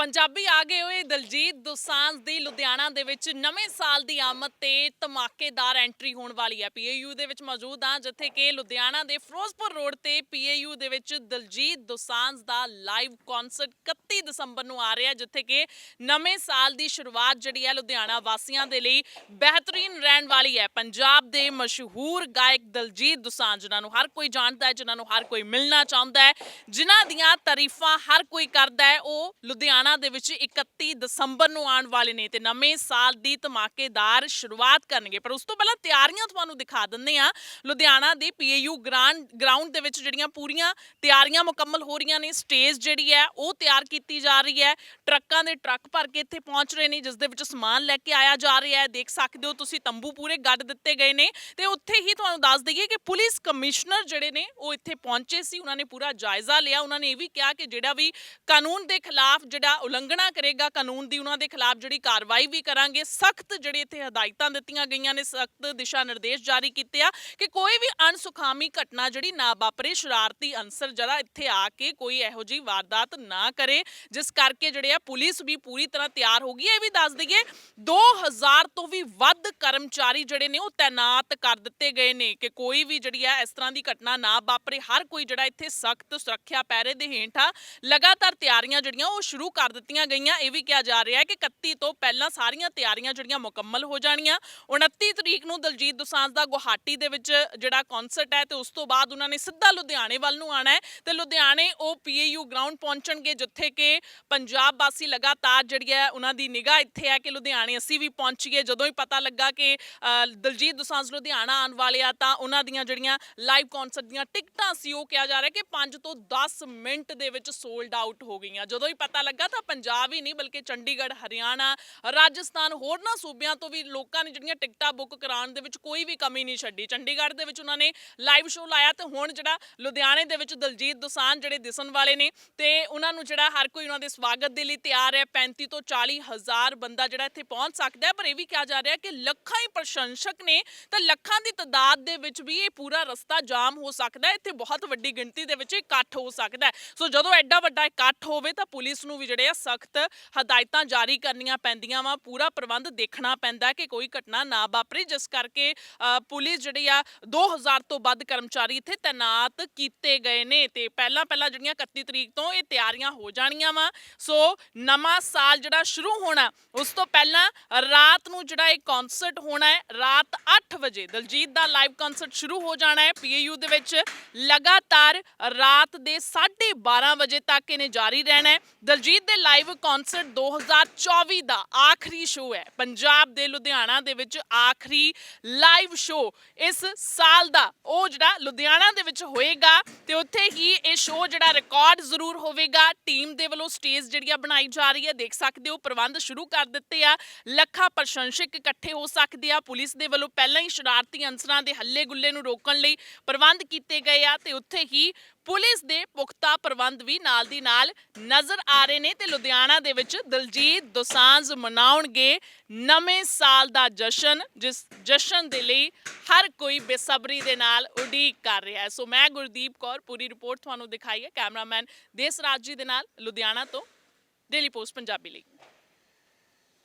ਪੰਜਾਬੀ ਆ ਗਏ ਹੋਏ ਦਲਜੀਤ ਦੋਸਾਂਝ ਦੀ ਲੁਧਿਆਣਾ ਦੇ ਵਿੱਚ ਨਵੇਂ ਸਾਲ ਦੀ ਆਮਦ ਤੇ ਧਮਾਕੇਦਾਰ ਐਂਟਰੀ ਹੋਣ ਵਾਲੀ ਹੈ। ਪੀਏਯੂ ਦੇ ਵਿੱਚ ਮੌਜੂਦ ਹਾਂ, ਜਿੱਥੇ ਕਿ ਲੁਧਿਆਣਾ ਦੇ ਫਿਰੋਜ਼ਪੁਰ ਰੋਡ ਤੇ ਪੀਏਯੂ ਦੇ ਵਿੱਚ ਦਲਜੀਤ ਦੋਸਾਂਝ ਦਾ ਲਾਈਵ ਕਨਸਰਟ 31 ਦਸੰਬਰ ਨੂੰ ਆ ਰਿਹਾ, ਜਿੱਥੇ ਕਿ ਨਵੇਂ ਸਾਲ ਦੀ ਸ਼ੁਰੂਆਤ ਜਿਹੜੀ ਹੈ ਲੁਧਿਆਣਾ ਵਾਸੀਆਂ ਦੇ ਲਈ ਬਿਹਤਰੀਨ ਰਹਿਣ ਵਾਲੀ ਹੈ। ਪੰਜਾਬ ਦੇ ਮਸ਼ਹੂਰ ਗਾਇਕ ਦਲਜੀਤ ਦੋਸਾਂਝ, ਜਿਨ੍ਹਾਂ ਨੂੰ ਹਰ ਕੋਈ ਜਾਣਦਾ ਹੈ, ਜਿਨ੍ਹਾਂ ਨੂੰ ਹਰ ਕੋਈ ਮਿਲਣਾ ਚਾਹੁੰਦਾ ਹੈ, ਜਿਨ੍ਹਾਂ ਦੀਆਂ ਤਾਰੀਫਾਂ ਹਰ ਕੋਈ ਕਰਦਾ ਹੈ, ਉਹ ਲੁਧਿਆਣਾ ਦੇ ਵਿੱਚ 31 ਦਸੰਬਰ ਨੂੰ ਆਉਣ ਵਾਲੇ ਨੇ ਤੇ ਨਵੇਂ ਸਾਲ ਦੀ ਧਮਾਕੇਦਾਰ ਸ਼ੁਰੂਆਤ ਕਰਨਗੇ। ਪਰ ਉਸ ਤੋਂ ਪਹਿਲਾਂ ਤਿਆਰੀਆਂ ਤੁਹਾਨੂੰ ਦਿਖਾ ਦਿੰਦੇ ਆ ਲੁਧਿਆਣਾ ਦੇ ਪੀਏਯੂ ਗ੍ਰਾਂਡ, ਗਰਾਊਂਡ ਦੇ ਵਿੱਚ ਜਿਹੜੀਆਂ ਪੂਰੀਆਂ ਤਿਆਰੀਆਂ ਮੁਕੰਮਲ ਹੋ ਰਹੀਆਂ ਨੇ, ਸਟੇਜ ਜਿਹੜੀ ਹੈ ਉਹ ਤਿਆਰ ਕੀਤੀ ਜਾ ਰਹੀ ਹੈ। ਟਰੱਕਾਂ ਦੇ ਟਰੱਕ ਭਰ ਕੇ ਇੱਥੇ ਪਹੁੰਚ ਰਹੇ ਨੇ, ਜਿਸ ਦੇ ਵਿੱਚ ਸਮਾਨ ਲੈ ਕੇ ਆਇਆ ਜਾ ਰਿਹਾ ਹੈ। ਦੇਖ ਸਕਦੇ ਹੋ ਤੁਸੀਂ ਤੰਬੂ ਪੂਰੇ ਗੱਡ ਦਿੱਤੇ ਗਏ ਨੇ। ਤੇ ਉੱਥੇ ਹੀ ਤੁਹਾਨੂੰ ਦੱਸ ਦਈਏ ਕਿ ਪੁਲਿਸ ਕਮਿਸ਼ਨਰ ਜਿਹੜੇ ਨੇ, ਉਹ ਇੱਥੇ ਪਹੁੰਚੇ ਸੀ। ਉਹਨਾਂ ਨੇ ਪੂਰਾ ਜਾਇਜ਼ਾ ਲਿਆ। ਉਹਨਾਂ ਨੇ ਇਹ ਵੀ ਕਿਹਾ ਕਿ ਜਿਹੜਾ ਵੀ ਕਾਨੂੰਨ ਦੇ ਖਿਲਾਫ ਜਿਹੜਾ ਉਲੰਘਣਾ ਕਰੇਗਾ ਕਾਨੂੰਨ ਦੀ, ਉਹਨਾਂ ਦੇ ਖਿਲਾਫ ਜਿਹੜੀ ਕਾਰਵਾਈ ਵੀ ਕਰਾਂਗੇ। ਸਖਤ ਜਿਹੜੇ ਇੱਥੇ ਹਦਾਇਤਾਂ ਦਿੱਤੀਆਂ ਗਈਆਂ ਨੇ, ਸਖਤ ਦਿਸ਼ਾ ਨਿਰਦੇਸ਼ ਜਾਰੀ ਕੀਤੇ ਆ ਕਿ ਕੋਈ ਵੀ ਅਣਸੁਖਾਮੀ ਘਟਨਾ ਜਿਹੜੀ ਨਾ ਵਾਪਰੇ, ਸ਼ਰਾਰਤੀ ਅਨਸਰ ਜਰਾ ਇੱਥੇ ਆ ਕੇ ਕੋਈ ਇਹੋ ਜਿਹੀ ਵਾਰਦਾਤ ਨਾ ਕਰੇ, ਜਿਸ ਕਰਕੇ ਜਿਹੜੇ ਆ ਪੁਲਿਸ ਵੀ ਪੂਰੀ ਤਰ੍ਹਾਂ ਤਿਆਰ ਹੋ ਗਈ ਇਹ ਵੀ ਦੱਸ ਦਈਏ 2000 ਤੋਂ ਵੀ ਵੱਧ ਕਰਮਚਾਰੀ ਜਿਹੜੇ ਨੇ, ਉਹ ਤਾਇਨਾਤ ਕਰ ਦਿੱਤੇ ਗਏ ਨੇ ਕਿ ਕੋਈ ਵੀ ਜਿਹੜੀ ਆ ਇਸ ਤਰ੍ਹਾਂ ਦੀ ਘਟਨਾ ਨਾ ਵਾਪਰੇ। ਹਰ ਕੋਈ ਜਿਹੜਾ ਇੱਥੇ ਸਖਤ ਸੁਰੱਖਿਆ ਪਹਿਰੇ ਦੇ ਹੇਠਾਂ ਲਗਾਤਾਰ ਤਿਆਰੀਆਂ ਜਿਹੜੀਆਂ ਉਹ ਸ਼ੁਰੂ ਕਰ ਦਿੱਤੀਆਂ ਗਈਆਂ। ਇਹ ਵੀ ਕਿਹਾ ਜਾ ਰਿਹਾ ਹੈ ਕਿ 31 ਤੋਂ ਪਹਿਲਾਂ ਸਾਰੀਆਂ ਤਿਆਰੀਆਂ ਜਿਹੜੀਆਂ ਮੁਕੰਮਲ ਹੋ ਜਾਣੀਆਂ। 29 ਤਰੀਕ ਨੂੰ ਦਲਜੀਤ ਦੋਸਾਂਝ ਦਾ ਗੁਹਾਟੀ ਦੇ ਵਿੱਚ ਜਿਹੜਾ ਕਨਸਰਟ ਹੈ ਤੇ ਉਸ ਤੋਂ ਬਾਅਦ ਉਹਨਾਂ ਨੇ ਸਿੱਧਾ ਲੁਧਿਆਣੇ ਵੱਲ ਨੂੰ ਆਣਾ ਹੈ ਤੇ ਲੁਧਿਆਣੇ ਉਹ ਪੀਏਯੂ ਗਰਾਊਂਡ ਪਹੁੰਚਣਗੇ, ਜਿੱਥੇ ਕਿ ਪੰਜਾਬ ਵਾਸੀ ਲਗਾਤਾਰ ਜਿਹੜੀ ਹੈ ਉਹਨਾਂ ਦੀ ਨਿਗਾਹ ਇੱਥੇ ਹੈ ਕਿ ਲੁਧਿਆਣੇ ਅਸੀਂ ਵੀ ਪਹੁੰਚੀਏ। ਜਦੋਂ ਹੀ ਪਤਾ ਲੱਗਾ ਕਿ ਦਲਜੀਤ ਦੁਸਾਂਝ ਲੁਧਿਆਣਾ ਆਉਣ ਵਾਲੇ ਆ ਤਾਂ ਉਹਨਾਂ ਦੀਆਂ ਜਿਹੜੀਆਂ ਲਾਈਵ ਕਨਸਰਟ ਦੀਆਂ ਟਿਕਟਾਂ ਸੀ, ਉਹ ਕਿਹਾ ਜਾ ਰਿਹਾ ਕਿ 5 ਤੋਂ 10 ਮਿੰਟ ਦੇ ਵਿੱਚ ਸੋਲਡ ਆਊਟ ਹੋ ਗਈਆਂ। ਜਦੋਂ ਹੀ ਪਤਾ ਲੱਗਾ ਤਾਂ ਪੰਜਾਬ ਹੀ ਨਹੀਂ, ਬਲਕਿ ਚੰਡੀਗੜ੍ਹ, ਹਰਿਆਣਾ, ਰਾਜਸਥਾਨ, ਹੋਰਨਾਂ ਸੂਬਿਆਂ ਤੋਂ ਵੀ ਲੋਕਾਂ ਨੇ ਜਿਹੜੀਆਂ ਟਿਕਟਾਂ ਬੁੱਕ ਕਰਾਉਣ ਦੇ ਵਿੱਚ ਕੋਈ ਵੀ ਕਮੀ ਨਹੀਂ ਛੱਡੀ। ਚੰਡੀਗੜ੍ਹ ਦੇ ਵਿੱਚ ਉਹਨਾਂ ਨੇ ਲਾਈਵ ਸ਼ੋਅ ਲਾਇਆ ਤੇ ਹੁਣ ਜਿਹੜਾ ਲੁਧਿਆਣੇ ਦੇ ਵਿੱਚ ਦਲਜੀਤ ਦੋਸਾਂਝ ਜਿਹੜੇ ਦਿਸਣ ਵਾਲੇ ਨੇ ਤੇ ਉਹਨਾਂ ਨੂੰ ਜਿਹੜਾ ਹਰ ਕੋਈ ਉਹਨਾਂ ਦੇ ਸਵਾਗਤ ਦੇ ਲਈ ਤਿਆਰ ਹੈ। 35 ਤੋਂ 40 ਹਜ਼ਾਰ ਬੰਦਾ ਜਿਹੜਾ ਇੱਥੇ ਪਹੁੰਚ ਸਕਦਾ ਹੈ, ਪਰ ਇਹ ਵੀ ਕਿਹਾ ਜਾ ਰਿਹਾ ਕਿ ਲੱਖਾਂ ਹੀ ਪ੍ਰਸ਼ੰਸਕ ਨੇ ਤਾਂ ਲੱਖਾਂ ਦੀ ਤਦਾਦ ਦੇ ਵਿੱਚ ਵੀ ਇਹ ਪੂਰਾ ਰਸਤਾ ਜਾਮ ਹੋ ਸਕਦਾ ਹੈ। ਇੱਥੇ ਬਹੁਤ ਵੱਡੀ ਗਿਣਤੀ ਦੇ ਵਿੱਚ ਇਕੱਠ ਹੋ ਸਕਦਾ ਹੈ। ਸੋ ਜਦੋਂ ਐਡਾ ਵੱਡਾ ਇਕੱਠ ਹੋਵੇ ਤਾਂ ਪੁਲਿਸ ਨੂੰ ਵੀ ਜਿਹੜੇ ਆ ਸਖਤ ਹਦਾਇਤਾਂ ਜਾਰੀ ਕਰਨੀਆਂ ਪੈਂਦੀਆਂ ਵਾ ਪੂਰਾ ਪ੍ਰਬੰਧ ਦੇਖਣਾ ਪੈਂਦਾ ਕਿ ਕੋਈ ਘਟਨਾ ਨਾ ਵਾਪਰੇ ਜਿਸ ਕਰਕੇ ਅ, ਪੁਲਿਸ ਜਿਹੜੀ ਆ 2000 ਤੋਂ ਵੱਧ ਕਰਮਚਾਰੀ ਇੱਥੇ ਤਾਇਨਾਤ ਕੀਤੇ ਗਏ ਨੇ ਤੇ ਪਹਿਲਾਂ ਪਹਿਲਾਂ ਜਿਹੜੀਆਂ 31 ਤਰੀਕ ਤੋਂ ਇਹ ਤਿਆਰੀਆਂ ਹੋ ਜਾਣੀਆਂ ਵਾ। ਸੋ ਨਵਾਂ ਸਾਲ ਜਿਹੜਾ ਸ਼ੁਰੂ ਹੋਣਾ ਉਸ ਤੋਂ ਪਹਿਲਾਂ ਰਾਤ ਨੂੰ ਜਿਹੜਾ ਇਹ ਕਨਸਰਟ ਹੋਣਾ ਹੈ ਰਾਤ 8 ਵਜੇ ਦਲਜੀਤ ਦਾ ਲਾਈਵ ਕਨਸਰਟ ਸ਼ੁਰੂ ਹੋ ਜਾਣਾ ਹੈ ਪੀਏਯੂ ਦੇ ਵਿੱਚ ਲਗਾਤਾਰ ਰਾਤ ਦੇ 12:30 ਵਜੇ ਤੱਕ ਇਹਨੇ ਜਾਰੀ ਰਹਿਣਾ ਹੈ। ਦਲਜੀਤ ਦੇ ਲਾਈਵ ਕਨਸਰਟ 2024 ਦਾ ਆਖਰੀ ਸ਼ੋਅ ਹੈ। ਪੰਜਾਬ ਦੇ ਲੁਧਿਆਣਾ ਦੇ ਵਿੱਚ ਆਖਰੀ ਲਾਈਵ ਸ਼ੋਅ ਇਸ ਸਾਲ ਦਾ। ਉਹ ਜਿਹੜਾ ਲੁਧਿਆਣਾ ਦੇ ਵਿੱਚ ਹੋਏਗਾ ਤੇ ਉੱਥੇ ਹੀ ਇਹ ਸ਼ੋਅ ਜਿਹੜਾ ਰਿਕਾਰਡ ਜ਼ਰੂਰ ਹੋਵੇਗਾ। ਟੀਮ ਦੇ ਵੱਲੋਂ ਸਟੇਜ ਜਿਹੜੀ ਆ ਬਣਾਈ ਜਾ ਰਹੀ ਹੈ, ਦੇਖ ਸਕਦੇ ਹੋ, ਪ੍ਰਬੰਧ ਸ਼ੁਰੂ ਕਰ ਦਿੱਤੇ ਆ। ਲੱਖਾਂ ਪ੍ਰਸ਼ੰਸਕ ਇਕੱਠੇ ਹੋ ਸਕਦੇ ਆ। ਪੁਲਿਸ ਦੇ ਵੱਲੋਂ ਪਹਿਲਾਂ ਹੀ ਸ਼ਰਾਰਤੀ ਅਨਸਰਾਂ ਦੇ ਹੱਲੇ ਗੁੱਲੇ ਨੂੰ ਰੋਕਣ ਲਈ ਪ੍ਰਬੰਧ ਕੀਤੇ ਗਏ ਆ ਤੇ ਉੱਥੇ ਹੀ ਪੁਲਿਸ ਦੇ ਪੁਖਤਾ ਪ੍ਰਬੰਧ ਵੀ ਨਾਲ ਦੀ ਨਾਲ ਨਜ਼ਰ ਆ ਰਹੇ ਨੇ ਤੇ ਲੁਧਿਆਣਾ ਦੇ ਵਿੱਚ ਦਲਜੀਤ ਦੋਸਾਂਝ ਮਨਾਉਣਗੇ ਨਵੇਂ ਸਾਲ ਦਾ ਜਸ਼ਨ, ਜਿਸ ਜਸ਼ਨ ਦੇ ਲਈ ਹਰ ਕੋਈ ਬੇਸਬਰੀ ਦੇ ਨਾਲ ਉਡੀਕ ਕਰ ਰਿਹਾ ਹੈ। ਸੋ ਮੈਂ ਗੁਰਦੀਪ ਕੌਰ, ਪੂਰੀ ਰਿਪੋਰਟ ਤੁਹਾਨੂੰ ਦਿਖਾਈ ਹੈ। ਕੈਮਰਾਮੈਨ ਦੇਸਰਾਜ ਜੀ ਦੇ ਨਾਲ ਲੁਧਿਆਣਾ ਤੋਂ, ਡੇਲੀ ਪੋਸਟ ਪੰਜਾਬੀ ਲਈ।